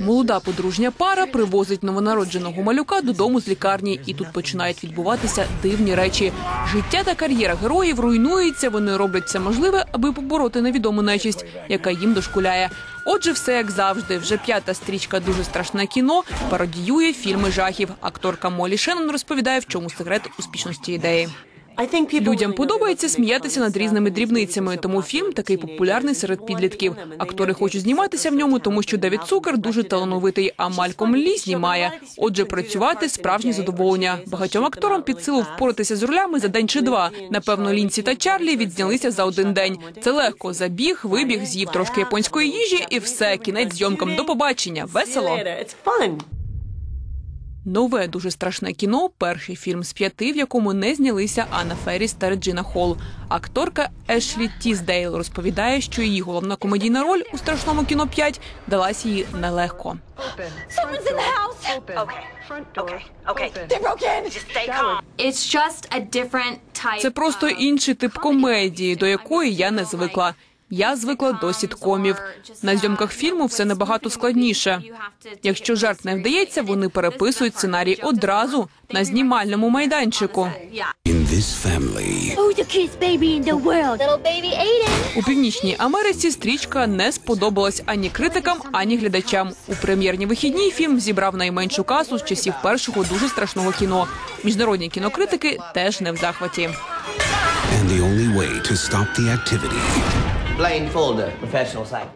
Молода подружня пара привозить новонародженого малюка додому з лікарні, і тут починають відбуватися дивні речі. Життя та кар'єра героїв руйнується. Вони роблять все можливе, аби побороти невідому нечисть, яка їм дошкуляє. Отже, все як завжди. Вже п'ята стрічка дуже страшне кіно пародіює фільми жахів. Акторка Молі Шеннон розповідає, в чому секрет успішності ідеї. Людям подобається сміятися над різними дрібницями, тому фільм такий популярний серед підлітків. Актори хочуть зніматися в ньому, тому що Девід Цукер дуже талановитий, а Мальком Лі знімає. Отже, працювати справжнє задоволення. Багатьом акторам під силу впоратися з ролями за день чи два. Напевно, Лінці та Чарлі відзнялися за один день. Це легко. Забіг, вибіг, з'їв трошки японської їжі, і все. Кінець зйомкам. До побачення. Весело. Нове дуже страшне кіно. Перший фільм з п'яти, в якому не знялися Анна Ферріс та Реджина Холл. Акторка Ешлі Тіздейл розповідає, що її головна комедійна роль у страшному кіно 5 далась їй нелегко. Це просто інший тип комедії, до якої я не звикла. Я звикла до сіткомів. На зйомках фільму все набагато складніше. Якщо жарт не вдається, вони переписують сценарій одразу на знімальному майданчику. У північній Америці стрічка не сподобалась ані критикам, ані глядачам. У прем'єрні вихідні фільм зібрав найменшу касу з часів першого дуже страшного кіно. Міжнародні кінокритики теж не в захваті. and the only way to stop the activity blindfolded professional site.